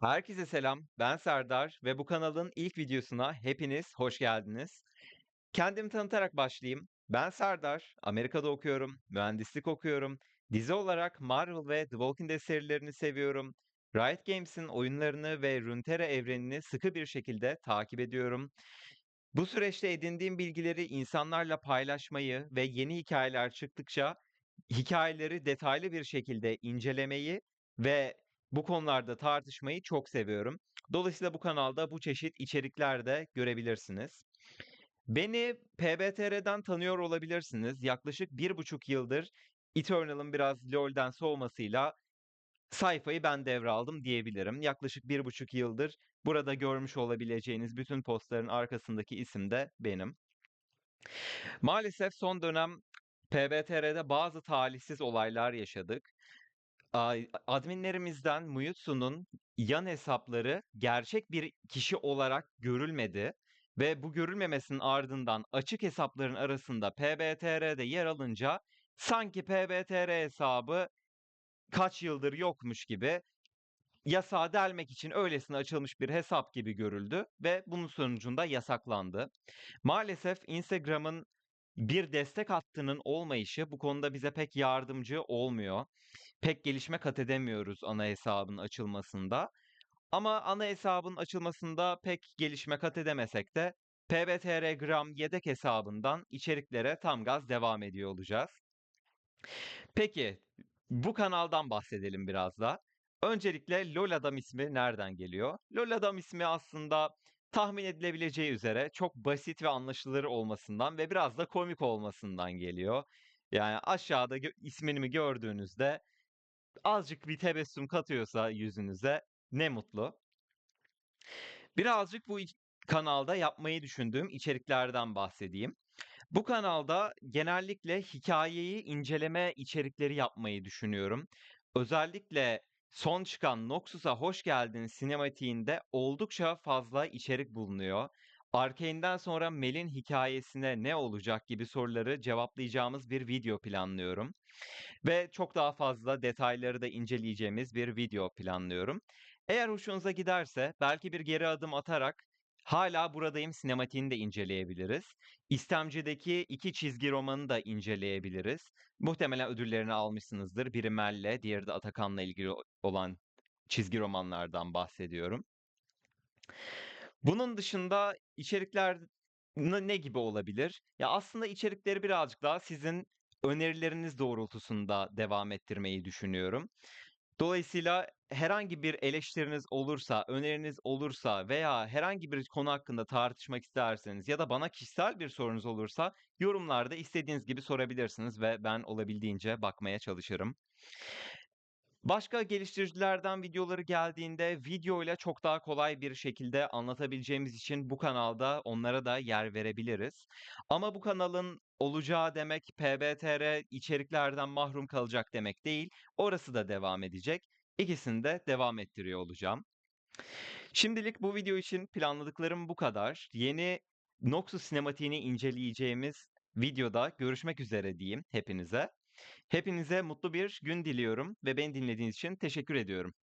Herkese selam, ben Serdar ve bu kanalın ilk videosuna hepiniz hoş geldiniz. Kendimi tanıtarak başlayayım. Ben Serdar, Amerika'da okuyorum, mühendislik okuyorum. Dizi olarak Marvel ve The Walking Dead serilerini seviyorum. Riot Games'in oyunlarını ve Runeterra evrenini sıkı bir şekilde takip ediyorum. Bu süreçte edindiğim bilgileri insanlarla paylaşmayı ve yeni hikayeler çıktıkça hikayeleri detaylı bir şekilde incelemeyi ve bu konularda tartışmayı çok seviyorum. Dolayısıyla bu kanalda bu çeşit içerikler de görebilirsiniz. Beni PBTR'den tanıyor olabilirsiniz. Yaklaşık bir buçuk yıldır Eternal'ın biraz LoL'den soğumasıyla sayfayı ben devraldım diyebilirim. Yaklaşık bir buçuk yıldır burada görmüş olabileceğiniz bütün postların arkasındaki isim de benim. Maalesef son dönem PBTR'de bazı talihsiz olaylar yaşadık. Adminlerimizden Muyutsu'nun yan hesapları gerçek bir kişi olarak görülmedi ve bu görülmemesinin ardından açık hesapların arasında PBTR'de yer alınca sanki PBTR hesabı kaç yıldır yokmuş gibi yasağa delmek için öylesine açılmış bir hesap gibi görüldü ve bunun sonucunda yasaklandı. Maalesef Instagram'ın bir destek hattının olmayışı bu konuda bize pek yardımcı olmuyor. Pek gelişme kat edemiyoruz ana hesabın açılmasında. Ama ana hesabın açılmasında pek gelişme kat edemesek de PBTR Gram yedek hesabından içeriklere tam gaz devam ediyor olacağız. Peki bu kanaldan bahsedelim biraz da. Öncelikle LoL Adam ismi nereden geliyor? LoL Adam ismi aslında tahmin edilebileceği üzere çok basit ve anlaşılır olmasından ve biraz da komik olmasından geliyor. Yani aşağıda ismini gördüğünüzde azıcık bir tebessüm katıyorsa yüzünüze ne mutlu. Birazcık bu kanalda yapmayı düşündüğüm içeriklerden bahsedeyim. Bu kanalda genellikle hikayeyi inceleme içerikleri yapmayı düşünüyorum. Özellikle son çıkan Noxus'a Hoş Geldin sinematiğinde oldukça fazla içerik bulunuyor. Arkane'den sonra Mel'in hikayesine ne olacak gibi soruları cevaplayacağımız bir video planlıyorum. Ve çok daha fazla detayları da inceleyeceğimiz bir video planlıyorum. Eğer hoşunuza giderse belki bir geri adım atarak Hala Buradayım sinematiğini de inceleyebiliriz. İstemci'deki iki çizgi romanı da inceleyebiliriz. Muhtemelen ödüllerini almışsınızdır. Biri Mel'le, diğeri de Atakan'la ilgili olan çizgi romanlardan bahsediyorum. Bunun dışında içerikler ne gibi olabilir? Ya aslında içerikleri birazcık daha sizin önerileriniz doğrultusunda devam ettirmeyi düşünüyorum. Dolayısıyla herhangi bir eleştiriniz olursa, öneriniz olursa veya herhangi bir konu hakkında tartışmak isterseniz ya da bana kişisel bir sorunuz olursa yorumlarda istediğiniz gibi sorabilirsiniz ve ben olabildiğince bakmaya çalışırım. Başka geliştiricilerden videoları geldiğinde videoyla çok daha kolay bir şekilde anlatabileceğimiz için bu kanalda onlara da yer verebiliriz. Ama bu kanalın olacağı demek PBTR içeriklerden mahrum kalacak demek değil. Orası da devam edecek. İkisini de devam ettiriyor olacağım. Şimdilik bu video için planladıklarım bu kadar. Yeni Noxus sinematiğini inceleyeceğimiz videoda görüşmek üzere diyeyim hepinize. Hepinize mutlu bir gün diliyorum ve beni dinlediğiniz için teşekkür ediyorum.